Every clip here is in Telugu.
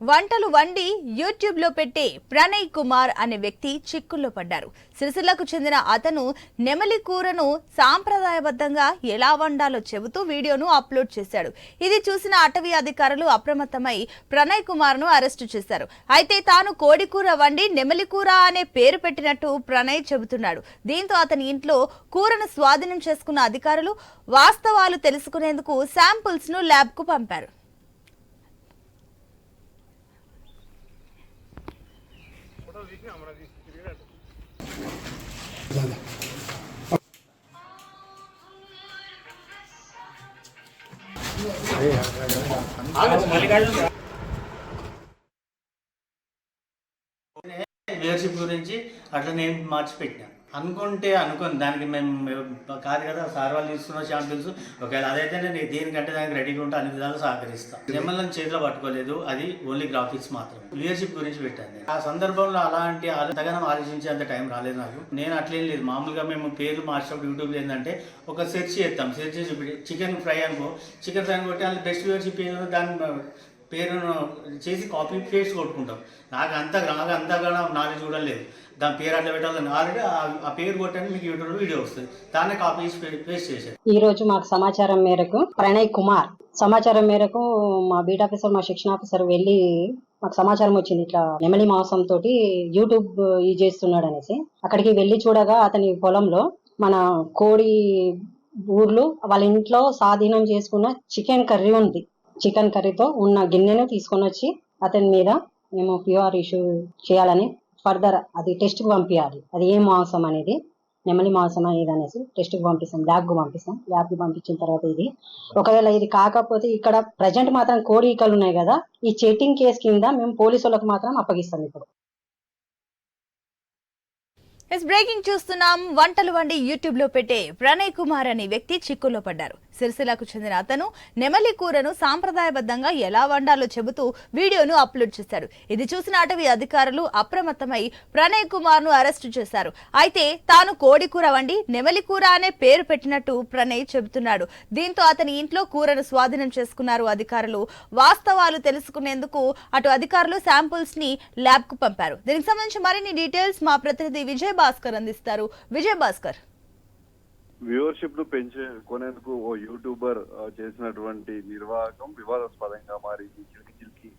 వంటలు వండి యూట్యూబ్లో పెట్టే ప్రణయ్ కుమార్ అనే వ్యక్తి చిక్కుల్లో పడ్డారు. సిరిసిల్లకు చెందిన అతను నెమలి కూరను సాంప్రదాయబద్ధంగా ఎలా వండాలో చెబుతూ వీడియోను అప్లోడ్ చేశాడు. ఇది చూసిన అటవీ అధికారులు అప్రమత్తమై ప్రణయ్ కుమార్ను అరెస్టు చేశారు. అయితే తాను కోడి కూర వండి నెమలి కూర అనే పేరు పెట్టినట్టు ప్రణయ్ చెబుతున్నాడు. దీంతో అతని ఇంట్లో కూరను స్వాధీనం చేసుకున్న అధికారులు వాస్తవాలు తెలుసుకునేందుకు శాంపుల్స్ను ల్యాబ్కు పంపారు. వ్యూవర్షిప్ గురించి అట్లా నేను మార్చి పెట్టినా అనుకుంటే అనుకోని. దానికి మేము కాదు కదా సార్ వాళ్ళు తీసుకున్న ఛాంపియన్స్ ఒకవేళ అదైతే నేను దేనికంటే దానికి రెడీగా ఉంటే అన్ని విధాలు సహకరిస్తాను మిమ్మల్ని చేతిలో పట్టుకోలేదు. అది ఓన్లీ గ్రాఫిక్స్ మాత్రం లీడర్షిప్ గురించి పెట్టాను ఆ సందర్భంలో అలాంటి తగనం ఆలోచించే అంత టైం రాలేదు నాకు. నేను అట్లేం లేదు. మామూలుగా మేము పేర్లు మార్చినప్పుడు యూట్యూబ్లో ఏంటంటే ఒక సెర్చ్ చేస్తాం సెర్చ్ చేసి చికెన్ ఫ్రై అనుకో. చికెన్ ఫ్రై కొట్టి అది బెస్ట్ వ్యూవర్షిప్ ఏదో దాన్ని పేరును చేసి కాపీ పేస్ట్ కొట్టుకుంటాం. నాకు అంత నాకు అంతగా నాలెడ్జ్ కూడా లేదు దాని పేరు అట్లా పెట్టాలని ఆల్రెడీ ఆ పేరు కొట్టని మీకు యూట్యూబ్ వీడియో వస్తుంది. దాన్ని కాపీ పేస్ట్ చేశారు. ఈ రోజు మాకు సమాచారం మేరకు ప్రణయ్ కుమార్ సమాచారం మేరకు మా బీట్ ఆఫీసర్ మా శిక్షణ ఆఫీసర్ వెళ్ళి మాకు సమాచారం వచ్చింది. ఇట్లా నెమలి మాంసం తోటి యూట్యూబ్ ఈ చేస్తున్నాడు అనేసి అక్కడికి వెళ్ళి చూడగా అతని పొలంలో మన కోడి ఊర్లు వాళ్ళ ఇంట్లో స్వాధీనం చేసుకున్న చికెన్ కర్రీ ఉంది. చికెన్ కర్రీతో ఉన్న గిన్నెను తీసుకొని వచ్చి అతని మీద మేము ప్యూఆర్ ఇష్యూ చేయాలని ఫర్దర్ అది టెస్ట్కి పంపించాలి అది ఏం మాంసం అనేది? నెమలి మాంసం అనేది అనేసి టెస్ట్కి పంపిస్తాం ల్యాబ్కి పంపిస్తాం. ల్యాబ్కి పంపించిన తర్వాత ఇది ఒకవేళ ఇది కాకపోతే ఇక్కడ ప్రజెంట్ మాత్రం కోడి ఈకలు ఉన్నాయి కదా ఈ చెట్టింగ్ కేసు కింద మేము పోలీసు వాళ్ళకి మాత్రం అప్పగిస్తాం ఇప్పుడు. ఎస్ బ్రేకింగ్ చూస్తున్నాం. వంటలు వండి యూట్యూబ్లో పెట్టే ప్రణయ్ కుమార్ అనే వ్యక్తి చిక్కుల్లో పడ్డారు. సిరిసిల్లకు చెందిన అతను నెమలి కూరను సాంప్రదాయబద్ధంగా ఎలా వండాలో చెబుతూ వీడియోను అప్లోడ్ చేశాడు ఇది చూసిన అటవీ అధికారులు అప్రమత్తమై ప్రణయ్ కుమార్ను అరెస్టు చేశారు. అయితే తాను కోడి కూర వండి నెమలి కూర అనే పేరు పెట్టినట్టు ప్రణయ్ చెబుతున్నాడు. దీంతో అతని ఇంట్లో కూరను స్వాధీనం చేసుకున్నారు అధికారులు. వాస్తవాలు తెలుసుకునేందుకు అటు అధికారులు శాంపుల్స్ని ల్యాబ్కు పంపారు. దీనికి సంబంధించి మరిన్ని డీటెయిల్స్ మా ప్రతినిధి విజయ్ భాస్కర్ అందిస్తారు. విజయ్ భాస్కర్ వ్యూవర్షిప్ను పెంచుకునేందుకు ఓ యూట్యూబర్ చేసినటువంటి నిర్వాహకం వివాదాస్పదంగా మారింది చిలికి చిలికి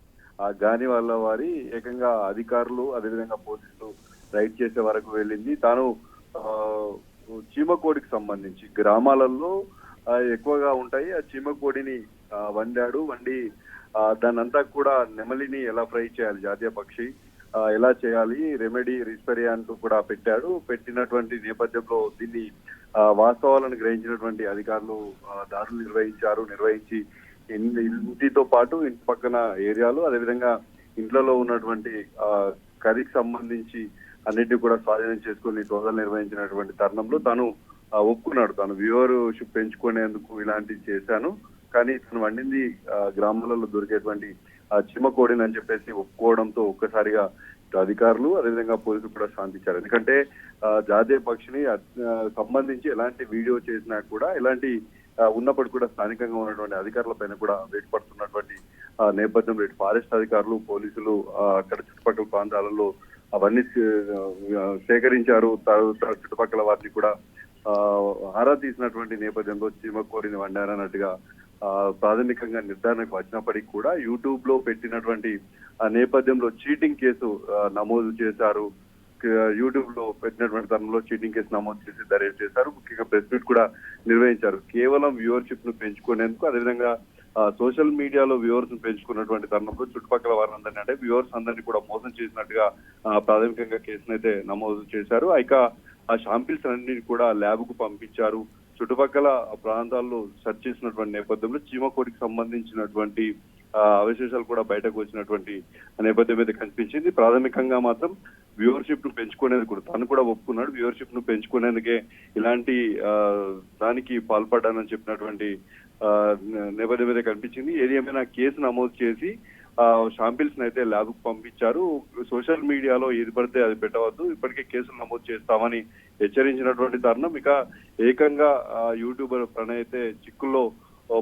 ఆ గాని వల్ల వారి ఏకంగా అధికారులు అదేవిధంగా పోలీసులు రైడ్ చేసే వరకు వెళ్ళింది. తాను చీమకోడికి సంబంధించి గ్రామాలలో ఎక్కువగా ఉంటాయి. ఆ చీమకోడిని వండాడు. వండి దానంతా కూడా నెమలిని ఎలా ఫ్రై చేయాలి జాతీయ పక్షి ఎలా చేయాలి రెమెడీ రిస్పరీ అంటూ కూడా పెట్టాడు. పెట్టినటువంటి నేపథ్యంలో దీన్ని వాస్తవాలను గ్రహించినటువంటి అధికారులు దారులు దాడులు నిర్వహించారు నిర్వహించి ఇంటితో పాటు ఇంటి పక్కన ఏరియాలు అదేవిధంగా ఇంట్లలో ఉన్నటువంటి కరికి సంబంధించి అన్నిటి కూడా స్వాధీనం చేసుకుని సోదాలు నిర్వహించినటువంటి తరుణంలో తను ఒప్పుకున్నాడు. తను వ్యూవర్షిప్ పెంచుకునేందుకు ఇలాంటివి చేశాను. కానీ తను వండింది గ్రామాలలో దొరికేటువంటి చిమ్మకోడిని అని చెప్పేసి ఒప్పుకోవడంతో ఒక్కసారిగా అధికారులు అదేవిధంగా పోలీసులు కూడా శాంతించారు. ఎందుకంటే ఆ, జాతీయ పక్షిని సంబంధించి ఎలాంటి వీడియో చేసినా కూడా ఎలాంటి ఉన్నప్పటికీ కూడా స్థానికంగా ఉన్నటువంటి అధికారుల పైన కూడా వెయిట్ పడుతున్నటువంటి ఆ, నేపథ్యంలో ఫారెస్ట్ అధికారులు పోలీసులు అక్కడ చుట్టుపక్కల ప్రాంతాలలో అవన్నీ సేకరించారు. చుట్టుపక్కల వారిని కూడా ఆ, ఆరా తీసినటువంటి నేపథ్యంలో చీమ వండారన్నట్టుగా ప్రాథమికంగా నిర్ధారణకు వచ్చినప్పటికీ కూడా యూట్యూబ్లో పెట్టినటువంటి ఆ నేపథ్యంలో చీటింగ్ కేసు నమోదు చేశారు. యూట్యూబ్లో పెట్టినటువంటి తరంలో చీటింగ్ కేసు నమోదు చేసి దర్యాప్తు చేశారు. ముఖ్యంగా ప్రెస్ మీట్ కూడా నిర్వహించారు. కేవలం వ్యూవర్షిప్ను పెంచుకునేందుకు అదేవిధంగా సోషల్ మీడియాలో వ్యూవర్స్ పెంచుకున్నటువంటి తరుణంలో చుట్టుపక్కల వారందరినీ అంటే వ్యూవర్స్ అందరినీ కూడా మోసం చేసినట్టుగా ప్రాథమికంగా ప్రాథమికంగా కేసునైతే నమోదు చేశారు. ఇక ఆ షాంపిల్స్ అన్నింటినీ కూడా ల్యాబ్కు పంపించారు. చుట్టుపక్కల ప్రాంతాల్లో సెర్చ్ చేసినటువంటి నేపథ్యంలో చీమకోటికి సంబంధించినటువంటి అవశేషాలు కూడా బయటకు వచ్చినటువంటి నేపథ్యం అయితే కనిపించింది. ప్రాథమికంగా మాత్రం వ్యూవర్షిప్ను పెంచుకునేందుకు కూడా తను కూడా ఒప్పుకున్నాడు. వ్యూవర్షిప్ను పెంచుకునేందుకే ఇలాంటి ఆ, దానికి పాల్పడ్డానని చెప్పినటువంటి ఆ, నేపథ్యం అయితే కనిపించింది. ఏది ఏమైనా కేసు నమోదు చేసి షాంపిల్స్ అయితే ల్యాబ్కు పంపించారు. సోషల్ మీడియాలో ఏది పడితే అది పెట్టవద్దు. ఇప్పటికే కేసులు నమోదు చేస్తామని హెచ్చరించినటువంటి తరుణం. ఇక ఏకంగా యూట్యూబర్ ప్రణయ్ అయితే చిక్కుల్లో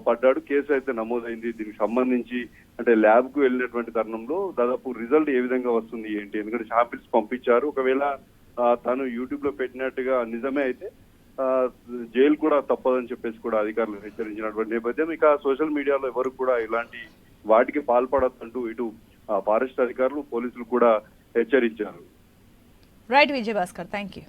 పడ్డాడు. కేసు అయితే నమోదైంది. దీనికి సంబంధించి అంటే ల్యాబ్కు వెళ్ళినటువంటి తరుణంలో దాదాపు రిజల్ట్ ఏ విధంగా వస్తుంది ఏంటి? ఎందుకంటే శాంపిల్స్ పంపించారు. ఒకవేళ తను యూట్యూబ్లో పెట్టినట్టుగా నిజమే అయితే జైలు కూడా తప్పదని చెప్పేసి కూడా అధికారులు హెచ్చరించినటువంటి నేపథ్యం. ఇక సోషల్ మీడియాలో ఎవరు కూడా ఇలాంటి వాటికి పాల్పడద్దంటూ ఇటు ఫారెస్ట్ అధికారులు పోలీసులు కూడా హెచ్చరించారు. రైట్ విజయభాస్కర్. Thank you